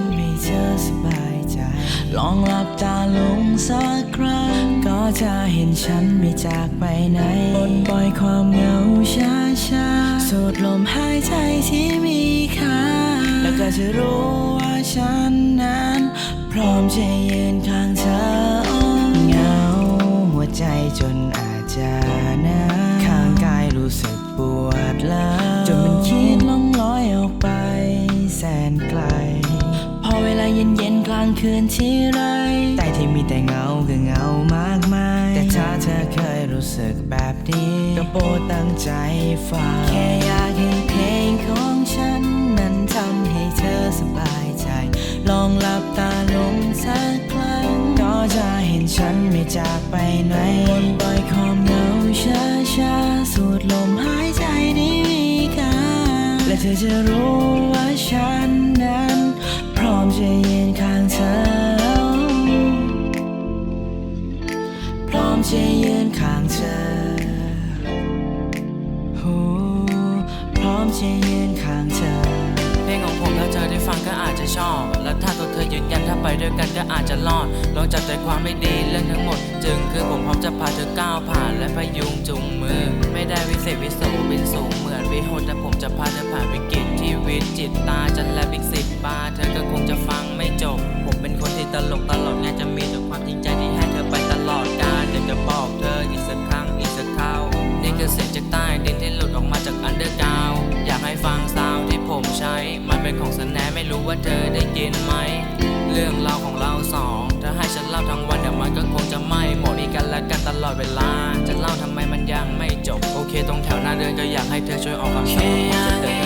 ำให้เธอสบายใจ ลองหลับตาลงสักครั้ง ก็จะเห็นฉันไม่จากไปไหนปลดปล่อยความเหงาช้าช้าสูดลมหายใจที่มีค่า แล้วก็จะรู้ว่าฉันนั้น พร้อมจะยืนข้างเธอเหงาหัวใจจนางคืนที่ไรแต่ที่มีแต่เงาคือเงามากมาย แต่ถ้าเธอเคยรู้สึกแบบนี้ ก็โปรดตั้งใจฟัง แค่อยากให้เพลงของฉัน นั้นทำให้เธอสบายใจ ลองหลับตาลงสักครั้ง ก็จะเห็นฉันไม่จากไปไหนปลดปล่อยความเหงาช้าช้าๆสูดลมหายใจนี้มีค่าและเธอจะรู้ว่า จะยืนข้างเธอโอ้พร้อมจะยืนข้างเธอ เพลงของผมถ้าเธอได้ฟังก็อาจจะชอบ และถ้าตัวเธอยืนยันถ้าไปด้วยกันก็อาจจะรอดลองจับใจความไม่ดีเรื่องทั้งหมด จึงคือผมพร้อมจะพาเธอก้าวผ่านและพยุงจุงมือ ไม่ได้วิเศษวิโสบินสูงเหมือนวิโหดแต่ผมจะพาเธอผ่านวิกฤตที่วิจิตตาจนแลบอีกสิบ จะบอกเธออีกสักครั้งอีกสักคราวนี่คือเสียงจากใต้ดินที่หลุดออกมาจากอันเดอร์กราวอยากให้ฟังซาวที่ผมใช้ มันเป็นของสแนไม่รู้ว่าเธอได้ยินไหม เรื่องราวของเราสองถ้าให้ฉันเล่าทั้งวันเดี๋ยวมันก็คงจะไม่หมดมีกันและกันตลอดเวลา จะเล่าทำไมมันยังไม่จบ โอเคตรงแถวหน้าเดินก็อยากให้เธอช่วยออกคำสั่งจะเดิ